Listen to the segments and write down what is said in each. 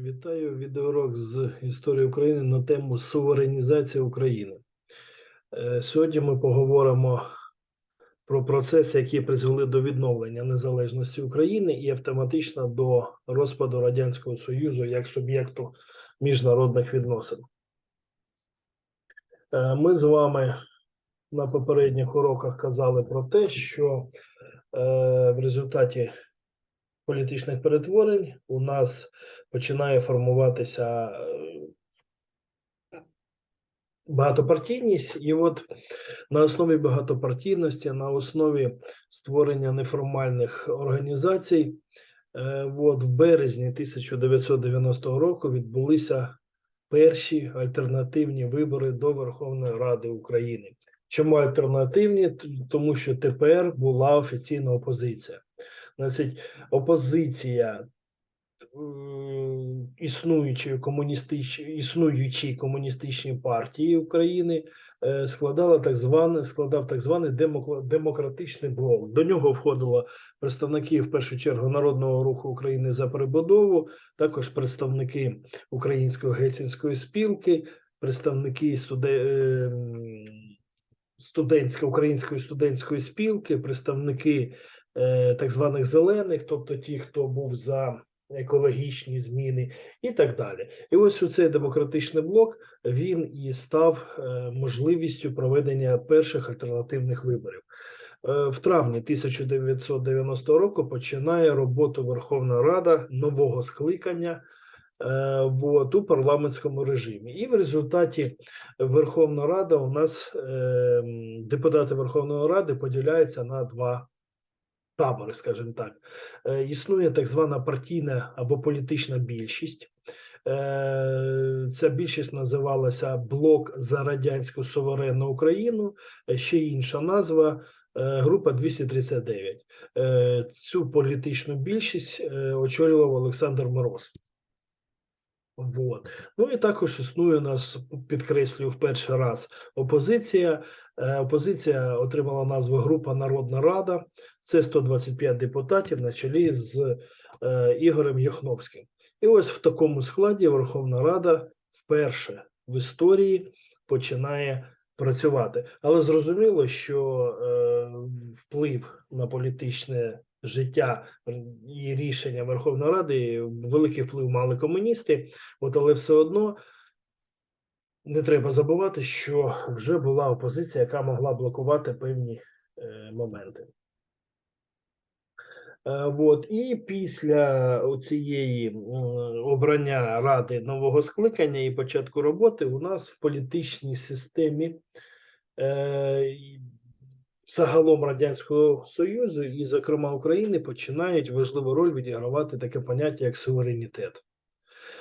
Вітаю відеоурок з історії України на тему суверенізація України. Е, Сьогодні ми поговоримо про процеси, які призвели до відновлення незалежності України і автоматично до розпаду Радянського Союзу як суб'єкту міжнародних відносин. Е, Ми з вами на попередніх уроках казали про те, що е, в результаті політичних перетворень у нас починає формуватися е, багатопартійність, і от на основі багатопартійності, на основі створення неформальних організацій, е, от в березні 1990 року відбулися перші альтернативні вибори до Верховної Ради України. Чому альтернативні? Тому що тепер була офіційна опозиція. Значить, опозиція існуючої комуністичної існуючій комуністичній партії України е, складала так зване складав так званий демократичний блок. До нього входило представники в першу чергу Народного руху України за перебудову, також представники Української гельсінської спілки, представники е, студентської української студентської спілки, представники так званих зелених, тобто ті, хто був за екологічні зміни, і так далі. І ось у цей демократичний блок він і став е, можливістю проведення перших альтернативних виборів. Е, В травні 1990 року починає роботу Верховна Рада нового скликання. е, Вот, у парламентському режимі, і в результаті Верховна Рада у нас е, депутати Верховної Ради поділяються на два табори, скажімо так. Е, Існує так звана партійна або політична більшість. Е, Ця більшість називалася Блок за радянську суверенну Україну. Е, Ще інша назва група 239. Е, Цю політичну більшість очолював Олександр Мороз. Вот. Ну і також існує нас, підкреслюю, в перший раз опозиція. Е, Опозиція отримала назву Група Народна Рада. Це 125 депутатів на чолі з е, Ігорем Яхновським. І ось в такому складі Верховна Рада вперше в історії починає працювати. Але зрозуміло, що е, вплив на політичне життя і рішення Верховної Ради великий вплив мали комуністи. От, але все одно не треба забувати, що вже була опозиція, яка могла блокувати певні е, моменти. Е, От, і після цієї обрання ради нового скликання і початку роботи у нас в політичній системі е, загалом Радянського Союзу і, зокрема, України починають важливу роль відігравати таке поняття як суверенітет.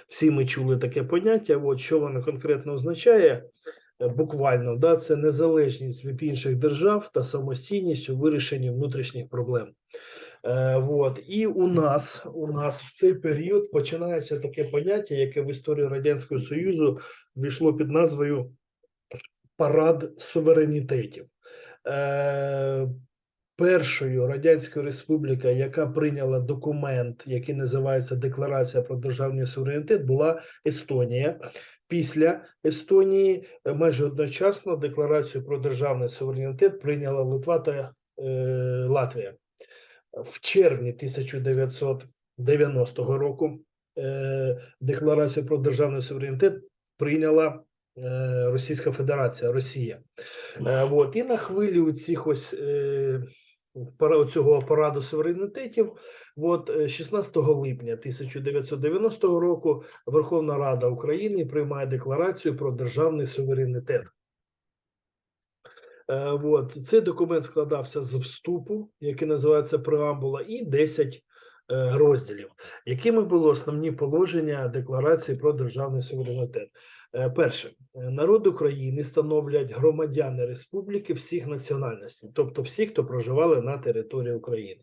Всі ми чули таке поняття. От що воно конкретно означає? Буквально, да, це незалежність від інших держав та самостійність у вирішенні внутрішніх проблем. Е, вот. І у нас, у нас в цей період починається таке поняття, яке в історію Радянського Союзу війшло під назвою Парад суверенітетів. Е, першою Радянською Республікою, яка прийняла документ, який називається Декларація про державний суверенітет, була Естонія. Після Естонії е, майже одночасно декларацію про державний суверенітет прийняла Литва та е, Латвія. В червні 1990 року е, декларацію про державний суверенітет прийняла Російська Федерація, Росія. Е, вот. І на хвилі цих ось е, цього параду суверенітетів, от е, 16 липня 1990 року Верховна Рада України приймає декларацію про державний суверенітет. Е, От цей документ складався з вступу, який називається преамбула, і 10 е, розділів, якими були основні положення декларації про державний суверенітет. Е, Перше, Е, народ України становлять громадяни республіки всіх національностей, тобто всі, хто проживали на території України.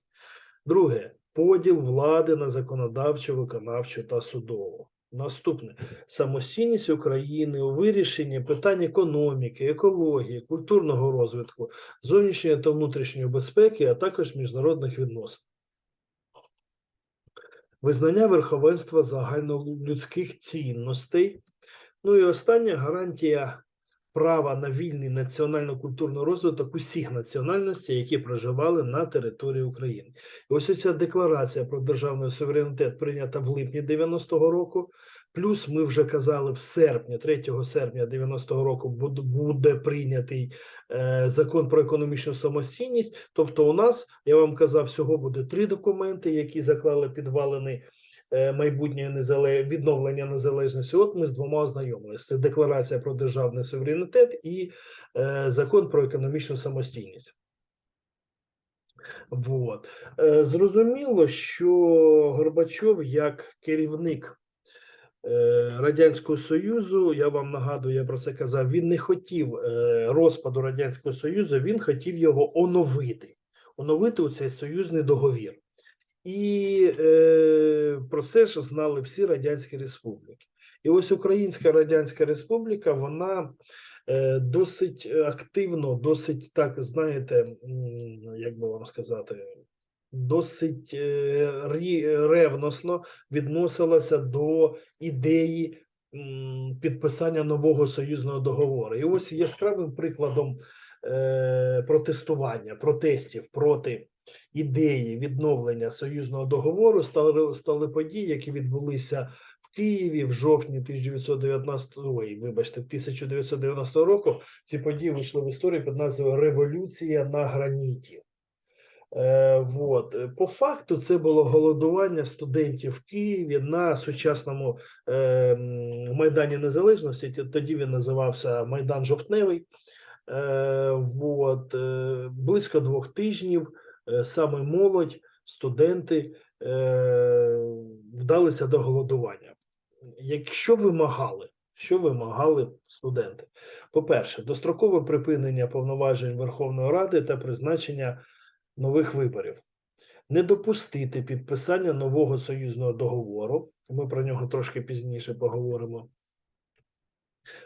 Друге, поділ влади на законодавчу, виконавчу та судову. Наступне самостійність України у вирішенні питань економіки, екології, культурного розвитку, зовнішньої та внутрішньої безпеки, а також міжнародних відносин. Визнання верховенства загальнолюдських цінностей. Ну і остання гарантія права на вільний національно-культурний розвиток усіх національностей, які проживали на території України. І ось ця декларація про державний суверенітет прийнята в липні 90-го року. Плюс ми вже казали в серпні, 3 серпня 90-го року буде, прийнятий е, закон про економічну самостійність. Тобто, у нас я вам казав, всього буде три документи, які заклали підвалини е, майбутнє незале... відновлення незалежності. От ми з двома ознайомилися: це декларація про державний суверенітет і е, закон про економічну самостійність. Вот. Зрозуміло, що Горбачов як керівник Радянського Союзу, я вам нагадую, я про це казав, він не хотів е, розпаду Радянського Союзу, він хотів його оновити, оновити у цей союзний договір. І е, про це ж знали всі радянські республіки. І ось Українська Радянська Республіка, вона е, досить активно, досить так, знаєте, як би вам сказати, досить е, ревносно відносилася до ідеї підписання нового союзного договору. І ось яскравим прикладом е, протестування, протестів проти ідеї відновлення союзного договору стали, стали події, які відбулися в Києві в жовтні 1919, ой, вибачте, 1990 року. Ці події вийшли в історію під назвою Революція на граніті. Е, вот. Е, По факту це було голодування студентів в Києві на сучасному е, Майдані Незалежності. Тоді він називався Майдан Жовтневий. Е, Близько двох тижнів саме молодь, студенти вдалися до голодування. Якщо вимагали, що вимагали студенти? По-перше, дострокове припинення повноважень Верховної Ради та призначення нових виборів, не допустити підписання нового союзного договору. Ми про нього трошки пізніше поговоримо.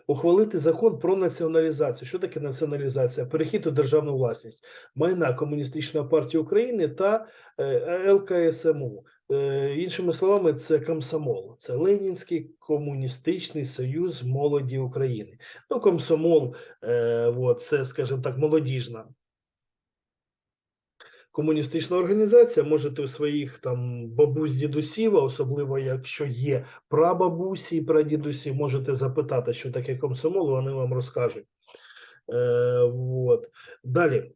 Ухвалити закон про націоналізацію. Що таке націоналізація? Перехід у державну власність майна Комуністичної партії України та е, ЛКСМУ. Е, Іншими словами, це комсомол, це Ленінський комуністичний союз молоді України. Ну, комсомол, е, от, це, скажімо так, молодіжна комуністична організація. Можете у своїх там бабусь дідусів, а особливо якщо є прабабусі і прадідусі, можете запитати, що таке комсомол, вони вам розкажуть. Е, вот. Далі.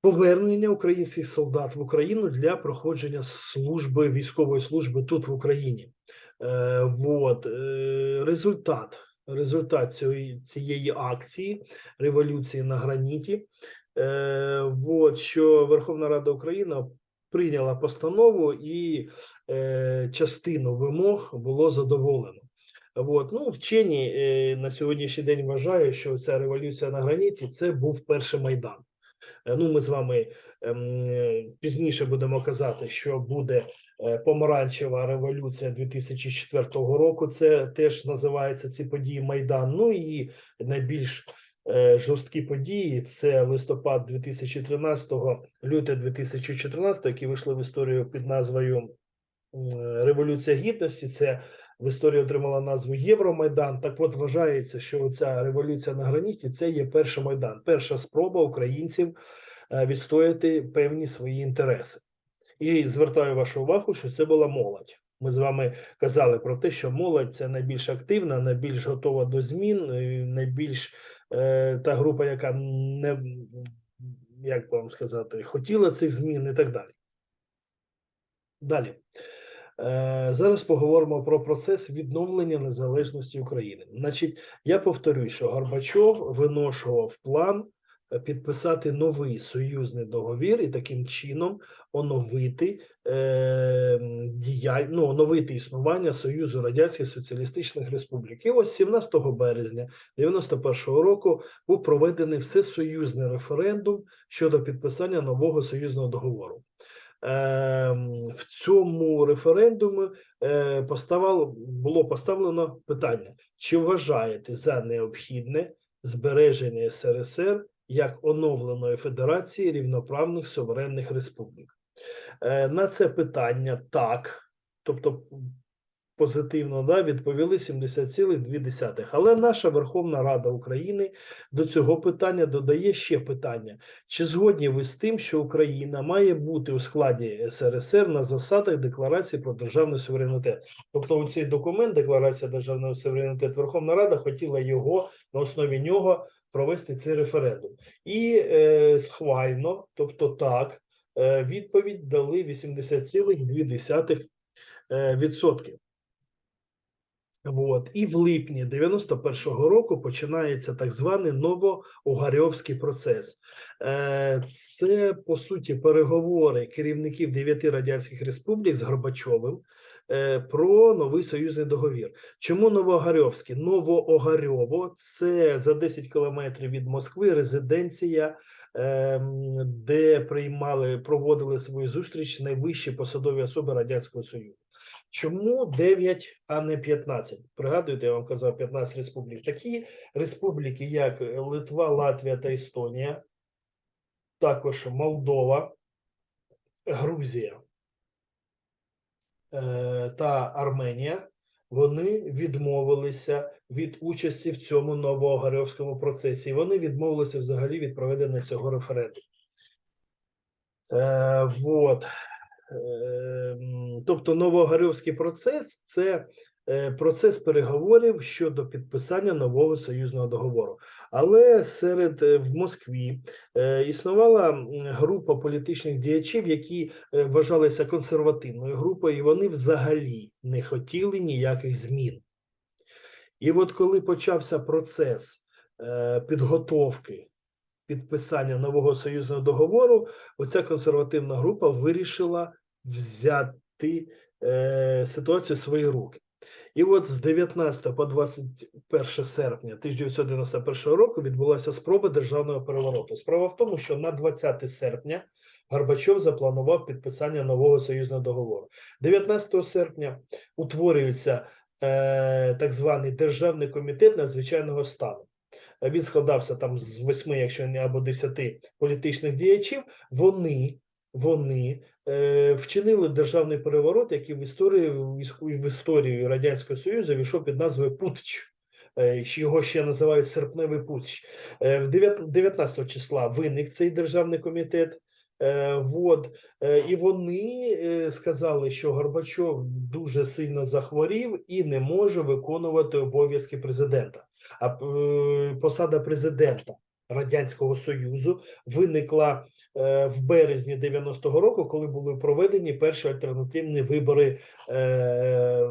Повернення українських солдат в Україну для проходження служби військової служби тут в Україні. Е, вот. е, результат, результат цієї, цієї акції революції на граніті. Е, вот, що Верховна Рада України прийняла постанову і е, частину вимог було задоволено. От. Ну, вчені е, на сьогоднішній день вважають, що ця революція на граніті це був перший майдан. Е, Ну, ми з вами ем, пізніше будемо казати, що буде е, помаранчева революція 2004 року. Це теж називається ці події Майдан. Ну і найбільш жорсткі події це листопад 2013, лютий 2014, які вийшли в історію під назвою Революція Гідності. Це в історії отримала назву Євромайдан. Так от вважається, що ця революція на граніті це є перший майдан, перша спроба українців е, відстояти певні свої інтереси. І звертаю вашу увагу, що це була молодь. Ми з вами казали про те, що молодь це найбільш активна, найбільш готова до змін, найбільш е, та група, яка не як вам сказати, хотіла цих змін і так далі. Далі. Е, Зараз поговоримо про процес відновлення незалежності України. Значить, я повторюю, що Горбачов виношував план е, підписати новий союзний договір і таким чином оновити е, діяль... ну, оновити існування Союзу Радянських Соціалістичних Республік. І ось 17 березня 91-го року був проведений всесоюзний референдум щодо підписання нового союзного договору. Ем, в цьому референдумі е, поставало, було поставлено питання: чи вважаєте за необхідне збереження СРСР як оновленої Федерації рівноправних суверенних республік? Е, На це питання так тобто позитивно да, відповіли 70,2. Але наша Верховна Рада України до цього питання додає ще питання: чи згодні ви з тим, що Україна має бути у складі СРСР на засадах Декларації про державний суверенітет? Тобто, у цей документ Декларація державного суверенітету Верховна Рада хотіла його на основі нього провести цей референдум. І е, схвально, тобто так, е, відповідь дали 80,2%. е. От. І в липні 91-го року починається так званий новоогарьовський процес. Е, Це по суті переговори керівників дев'яти радянських республік з Горбачовим про новий союзний договір. Чому Новоогарьовський? Новоогарьово це за 10 кілометрів від Москви резиденція, ем, де приймали, проводили свою зустріч найвищі посадові особи Радянського Союзу. Чому 9, а не 15? Пригадуєте, я вам казав 15 республік. Такі республіки, як Литва, Латвія та Естонія, також Молдова, Грузія е, та Арменія, вони відмовилися від участі в цьому новоогарьовському процесі. Вони відмовилися взагалі від проведення цього референдуму. Е, вот. Ем, Тобто Новогарьовський процес це е, процес переговорів щодо підписання нового союзного договору. Але серед е, в Москві е, існувала група політичних діячів, які е, вважалися консервативною групою, і вони взагалі не хотіли ніяких змін. І от коли почався процес е, підготовки підписання нового союзного договору, оця консервативна група вирішила взяти е, ситуацію в свої руки. І от з 19 по 21 серпня 1991 року відбулася спроба державного перевороту. Справа в тому, що на 20 серпня Горбачов запланував підписання нового союзного договору. 19 серпня утворюється е, так званий Державний комітет надзвичайного стану. Він складався там з восьми, якщо не або десяти політичних діячів. Вони, вони вчинили державний переворот, який в історії в іс- в історію Радянського Союзу війшов під назвою Путч. Е, Його ще називають серпневий путч. Е, В 19 числа виник цей державний комітет. Е, Вот. Е, І вони е, сказали, що Горбачов дуже сильно захворів і не може виконувати обов'язки президента. А е, посада президента Радянського Союзу виникла е, в березні 90-го року, коли були проведені перші альтернативні вибори е,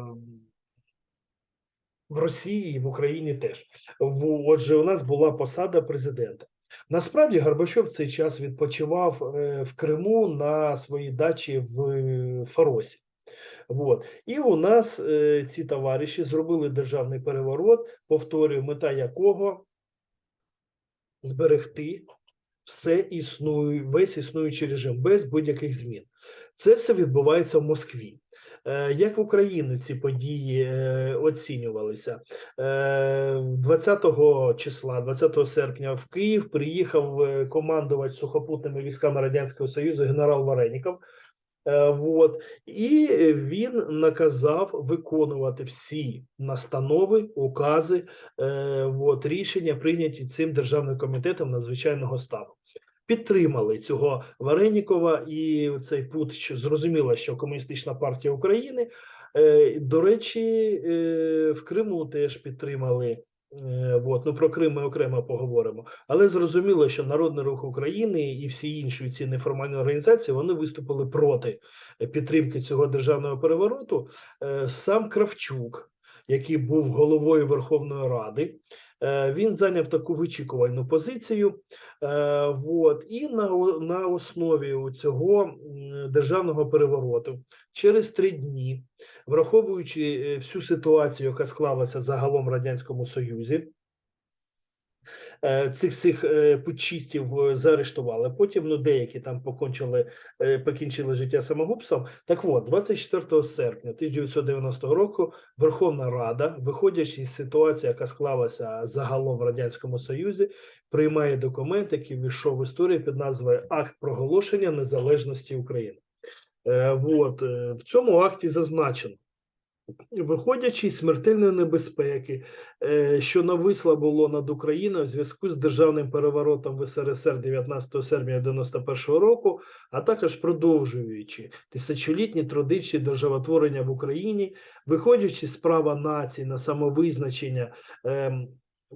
в Росії і в Україні теж. В- Отже, у нас була посада президента. Насправді Горбачов цей час відпочивав е, в Криму на своїй дачі в Фаросі. Вот. І у нас е, ці товариші зробили державний переворот, повторюю, мета якого зберегти все існує, весь існуючий режим без будь-яких змін. Це все відбувається в Москві. Е, Як в Україну ці події е, оцінювалися? Е, 20 числа, 20 серпня, в Київ приїхав е, командувач сухопутними військами Радянського Союзу генерал Вареніков. Е, Вот. І він наказав виконувати всі настанови, укази, е, от, рішення, прийняті цим державним комітетом надзвичайного стану. Підтримали цього Варенікова і цей путь зрозуміло, що Комуністична партія України. Е, До речі, в Криму теж підтримали. Е, От, ну про Крим ми окремо поговоримо. Але зрозуміло, що Народний рух України і всі інші ці неформальні організації вони виступили проти підтримки цього державного перевороту. Е, Сам Кравчук, який був головою Верховної Ради, е, він зайняв таку вичікувальну позицію. От, і на, на основі цього державного перевороту через три дні, враховуючи е, всю ситуацію, яка склалася загалом в Радянському Союзі, е, цих всіх е, путчистів е, заарештували. Потім ну, деякі там покончили, е, покінчили життя самогубством. Так от, 24 серпня 1990 року Верховна Рада, виходячи з ситуації, яка склалася загалом в Радянському Союзі, приймає документ, який війшов в історію під назвою Акт проголошення незалежності України. Е, е, в цьому акті зазначено. Виходячи з смертельної небезпеки, е, що нависла було над Україною в зв'язку з державним переворотом в СРСР 19 серпня 91 року, а також продовжуючи тисячолітні традиції державотворення в Україні, виходячи з права націй на самовизначення.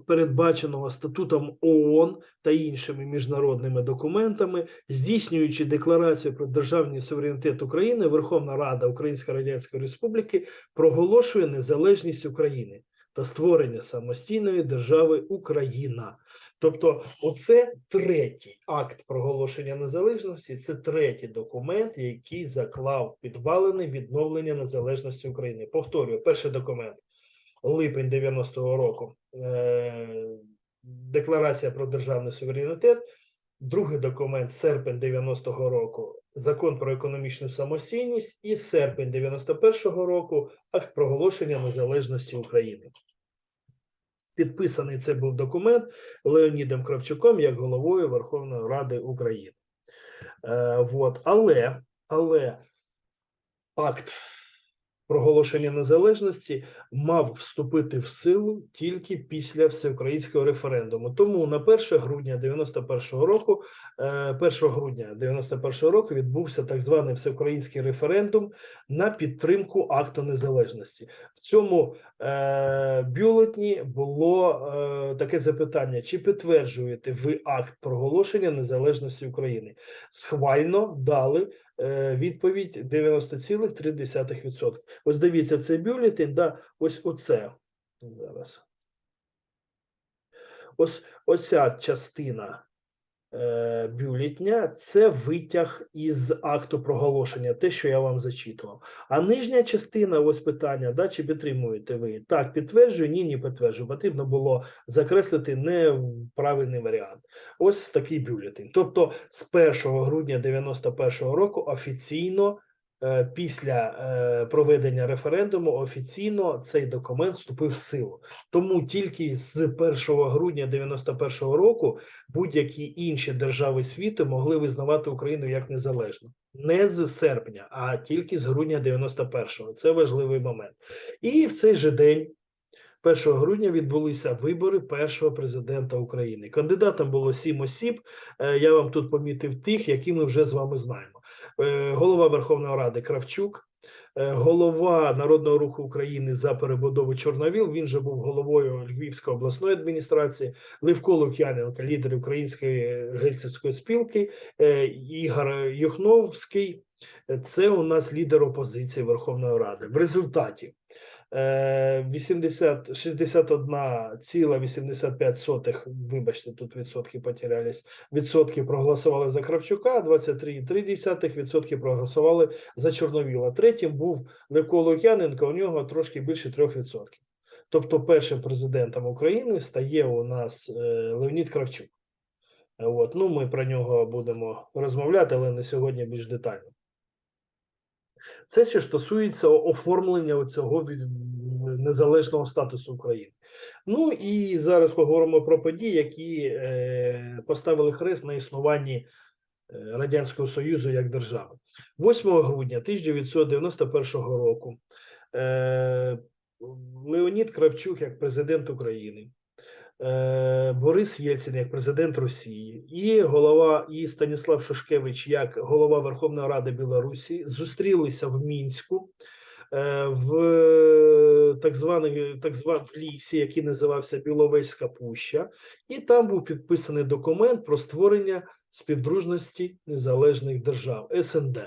Передбаченого статутом ООН та іншими міжнародними документами, здійснюючи декларацію про державний суверенітет України, Верховна Рада Української Радянської Республіки проголошує незалежність України та створення самостійної держави Україна. Тобто, оце третій акт проголошення незалежності. Це третій документ, який заклав підвалини відновлення незалежності України. Повторюю, перший документ липень 90-го року. Е, Декларація про державний суверенітет. Другий документ серпень 90-го року закон про економічну самостійність і серпень 91-го року акт проголошення незалежності України. Підписаний це був документ Леонідом Кравчуком як головою Верховної Ради України. Е, вот. Але, але акт проголошення незалежності мав вступити в силу тільки після всеукраїнського референдуму. Тому на 1 грудня 91 року, е, 1 грудня 91 року відбувся так званий всеукраїнський референдум на підтримку акту незалежності. В цьому е, бюлетні було е, таке запитання: чи підтверджуєте ви акт проголошення незалежності України? Схвально дали е, відповідь 90,3%. Ось дивіться, цей бюлетень, да, ось оце зараз. Ось оця частина е, бюлетня це витяг із акту проголошення, те, що я вам зачитував. А нижня частина, ось питання, да, чи підтримуєте ви? Так, підтверджую, ні, не підтверджую. Потрібно було закреслити неправильний варіант. Ось такий бюлетень. Тобто з 1 грудня 91 року офіційно е, після е, проведення референдуму офіційно цей документ вступив в силу. Тому тільки з 1 грудня 91 року будь-які інші держави світу могли визнавати Україну як незалежну. Не з серпня, а тільки з грудня 91-го. Це важливий момент. І в цей же день 1 грудня відбулися вибори першого президента України. Кандидатам було сім осіб. Е, Я вам тут помітив тих, які ми вже з вами знаємо. Е, Голова Верховної Ради Кравчук, е, голова Народного руху України за перебудову Чорновіл. Він же був головою Львівської обласної адміністрації. Левко Лук'яненко, лідер Української гельцівської спілки, е, Ігор Юхновський. Це у нас лідер опозиції Верховної Ради. В результаті 80, 61,85, вибачте, тут відсотки потерялись, відсотки проголосували за Кравчука, 23,3 відсотки проголосували за Чорновіла. Третім був Левко Лук'яненко, у нього трошки більше 3%. Тобто першим президентом України стає у нас е, Леонід Кравчук. Е, От, ну, ми про нього будемо розмовляти, але не сьогодні більш детально. Це що стосується оформлення цього від незалежного статусу України. Ну і зараз поговоримо про події, які е, поставили хрест на існуванні е, Радянського Союзу як держави. 8 грудня 1991 року е, Леонід Кравчук як президент України. Е, Борис Єльцин як президент Росії і голова і Станіслав Шушкевич як голова Верховної Ради Білорусі зустрілися в Мінську е, в так званий так зван лісі, який називався Біловезька Пуща, і там був підписаний документ про створення співдружності незалежних держав СНД.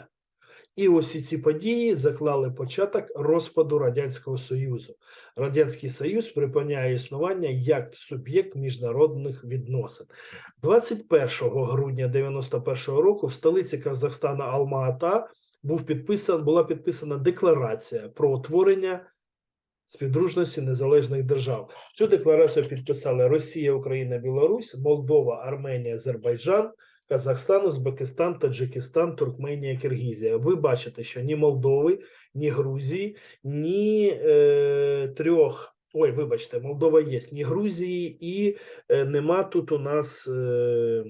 І ось ці події заклали початок розпаду Радянського Союзу. Радянський Союз припиняє існування як суб'єкт міжнародних відносин. 21 грудня 91 року в столиці Казахстана Алма-Ата був підписан, була підписана декларація про утворення співдружності незалежних держав. Цю декларацію підписали Росія, Україна, Білорусь, Молдова, Арменія, Азербайджан, Казахстан, Узбекистан, Таджикистан, Туркменія, Киргізія. Ви бачите, що ні Молдови, ні Грузії, ні е, трьох. Ой, вибачте, Молдова є, ні Грузії, і е, нема тут у нас е,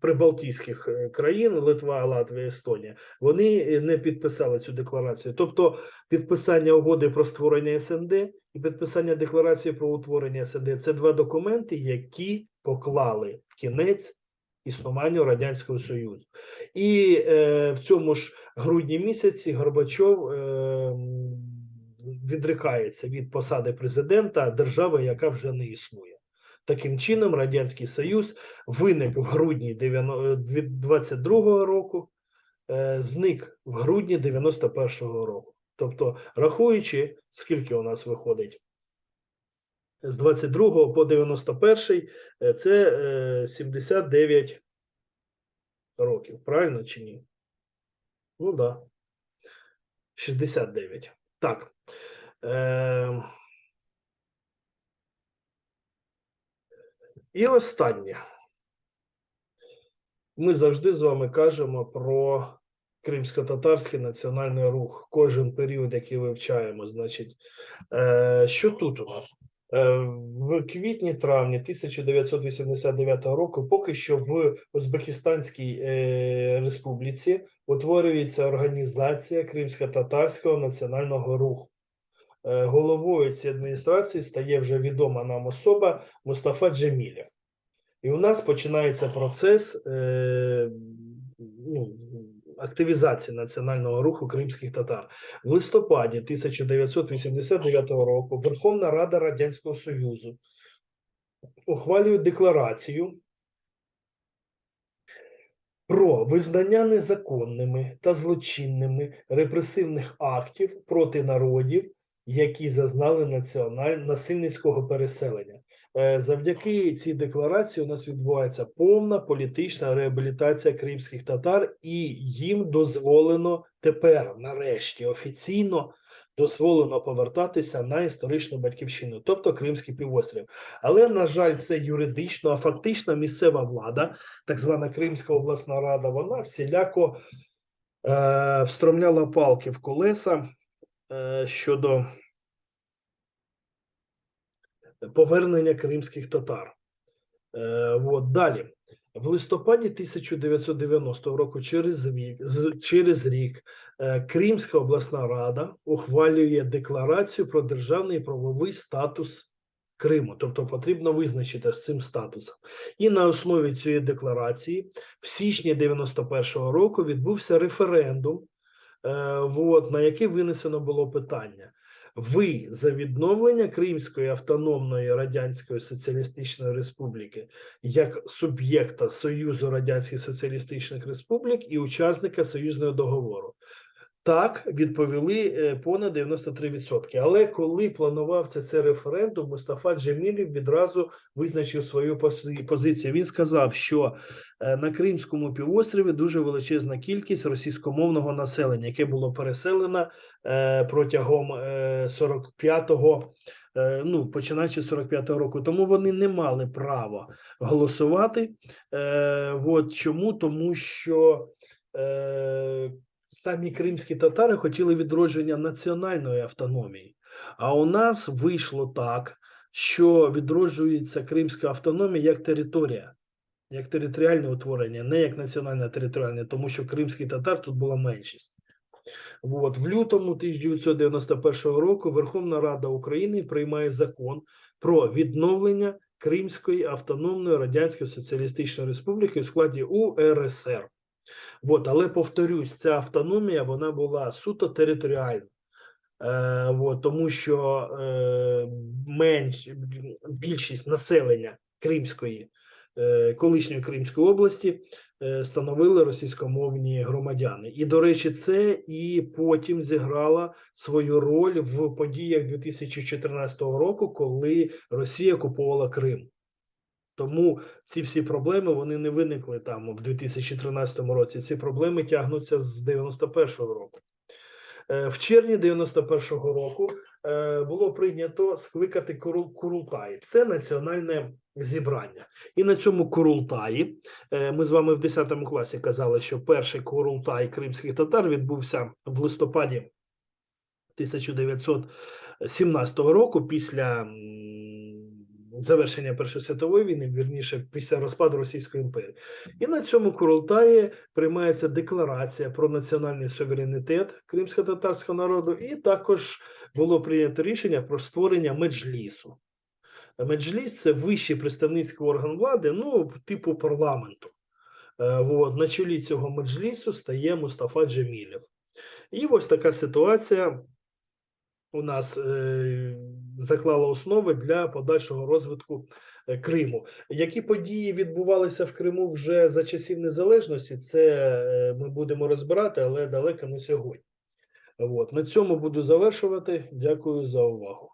прибалтійських е, країн Литва, Латвія, Естонія, вони е, не підписали цю декларацію. Тобто, підписання угоди про створення СНД і підписання декларації про утворення СНД це два документи, які поклали кінець існуванню радянського союзу, і е, в цьому ж грудні місяці Горбачов е, м, відрікається від посади президента держави, яка вже не існує. Таким чином, радянський союз виник в грудні 22 року, е, зник в грудні 91-го року. Тобто, рахуючи, скільки у нас виходить з 22 по 91 е, це е, 79 років, правильно чи ні? Ну да. 69. Так. Е, і останнє. Ми завжди з вами кажемо про кримсько-татарський національний рух. Кожен період, який вивчаємо, значить, е, що тут у нас? Е, В квітні-травні 1989 року, поки що в Узбекистанській е, республіці утворюється організація Кримсько-татарського національного руху. Е, Головою цієї адміністрації стає вже відома нам особа Мустафа Джемілєв. І у нас починається процес ну, активізації національного руху кримських татар. В листопаді 1989 року Верховна Рада Радянського Союзу ухвалює декларацію про визнання незаконними та злочинними репресивних актів проти народів, які зазнали національ... насильницького переселення. Е, Завдяки цій декларації у нас відбувається повна політична реабілітація кримських татар, і їм дозволено тепер, нарешті, офіційно дозволено повертатися на історичну батьківщину, тобто Кримський півострів. Але на жаль, це юридично, а фактично місцева влада, так звана Кримська обласна рада, вона всіляко е, встромляла палки в колеса е, щодо повернення кримських татар. Е, от, далі. В листопаді 1990 року, через рік, через рік, е, Кримська обласна рада ухвалює декларацію про державний і правовий статус Криму, тобто потрібно визначити з цим статусом. І на основі цієї декларації в січні 91-го року відбувся референдум, е, от, на який винесено було питання: ви за відновлення Кримської автономної Радянської Соціалістичної Республіки як суб'єкта Союзу Радянських Соціалістичних Республік і учасника союзного договору. Так, відповіли е, понад 93%. Але коли планувався цей референдум, Мустафа Джемілів відразу визначив свою позицію. Він сказав, що на Кримському півострові дуже величезна кількість російськомовного населення, яке було переселено е, протягом е, 45-го, е, ну починаючи з 45-го року. Тому вони не мали права голосувати. Е, от чому? Тому що е, самі кримські татари хотіли відродження національної автономії. А у нас вийшло так, що відроджується Кримська автономія як територія, як територіальне утворення, не як національне територіальне, тому що кримський татар тут була меншість. От, в лютому 1991 року Верховна Рада України приймає закон про відновлення Кримської автономної Радянської Соціалістичної Республіки в складі УРСР. От, але повторюсь, ця автономія вона була суто територіальна. Е, от, тому що е, менш більшість населення Кримської, колишньої Кримської області е, становили російськомовні громадяни. І, до речі, це і потім зіграла свою роль в подіях 2014 року, коли Росія купувала Крим. Тому ці всі проблеми вони не виникли там в 2013 році. Ці проблеми тягнуться з 91-го року. Е, В червні 91-го року е, було прийнято скликати Куру- Курултай. Це національне зібрання. І на цьому Курултаї е, ми з вами в 10 класі казали, що перший Курултай кримських татар відбувся в листопаді 1917 року після завершення Першої світової війни, вірніше, після розпаду Російської імперії. І на цьому Курултаї приймається декларація про національний суверенітет кримсько-татарського народу, і також було прийнято рішення про створення меджлісу. Меджліс це вищий представницький орган влади, ну, типу парламенту. Е, Вот, на чолі цього меджлісу стає Мустафа Джемілєв. І ось така ситуація у нас е, заклала основи для подальшого розвитку е, Криму. Які події відбувалися в Криму вже за часів незалежності, це е, ми будемо розбирати, але далеко не сьогодні. От. На цьому буду завершувати. Дякую за увагу.